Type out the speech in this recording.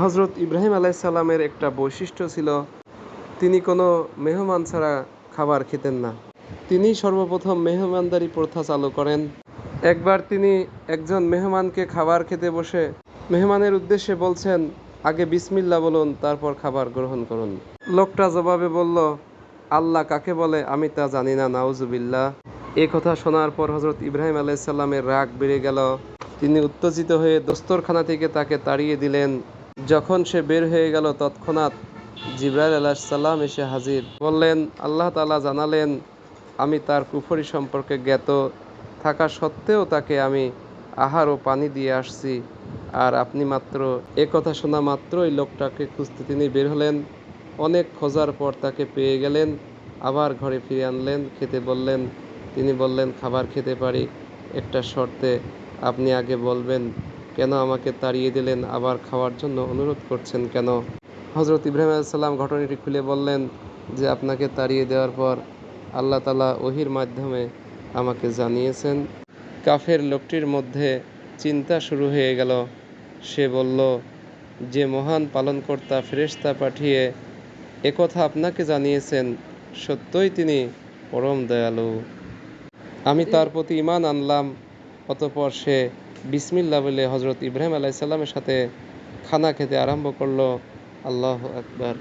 হজরত ইব্রাহিম আলাইসাল্লামের একটা বৈশিষ্ট্য ছিল, তিনি কোনো মেহমান ছাড়া খাবার খেতেন না। তিনি সর্বপ্রথম মেহমানদারি প্রথা চালু করেন। একবার তিনি একজন মেহমানকে খাবার খেতে বসে মেহমানের উদ্দেশ্যে বলছেন, আগে বিসমিল্লা বলুন, তারপর খাবার গ্রহণ করুন। লোকটা জবাবে বলল, আল্লাহ কাকে বলে আমি তা জানি না, নাউজুবিল্লাহ। এ কথা শোনার পর হজরত ইব্রাহিম আলাইসাল্লামের রাগ বেড়ে গেল। তিনি উত্তেজিত হয়ে দস্তরখানা থেকে তাকে তাড়িয়ে দিলেন। যখন সে বের হয়ে গেল, তৎক্ষণাৎ জিব্রাইল আলাহিসাল্লাম এসে হাজির। বললেন, আল্লাহ তালা জানালেন, আমি তার কুফরি সম্পর্কে জ্ঞাত। থাকা সত্ত্বেও তাকে আমি আহার ও পানি দিয়ে আসছি। আর আপনি মাত্র, এ কথা শোনা মাত্রই লোকটাকে খুঁজতে তিনি বের হলেন। অনেক খোঁজার পর তাকে পেয়ে গেলেন, আবার ঘরে ফিরে আনলেন, খেতে বললেন, তিনি বললেন, খাবার খেতে পারি। একটা শর্তে আপনি আগে বলবেন কেন আমাকে তাড়িয়ে দিলেন, আবার খাওয়ার জন্য অনুরোধ করছেন কেন? হজরত ইব্রাহিম আলাইসাল্লাম ঘটনাটি খুলে বললেন যে, আপনাকে তাড়িয়ে দেওয়ার পর আল্লাহ তালা ওহির মাধ্যমে আমাকে জানিয়েছেন। কাফের লোকটির মধ্যে চিন্তা শুরু হয়ে গেল। সে বলল, যে মহান পালনকর্তা ফেরেশতা পাঠিয়ে একথা আপনাকে জানিয়েছেন, সত্যই তিনি পরম দয়ালু। আমি তার প্রতি ইমান আনলাম, অতপর সে বিসমিল্লা বলে হজরত ইব্রাহিম আলাইসাল্লামের সাথে খানা খেতে আরম্ভ করল। আল্লাহ আকবার।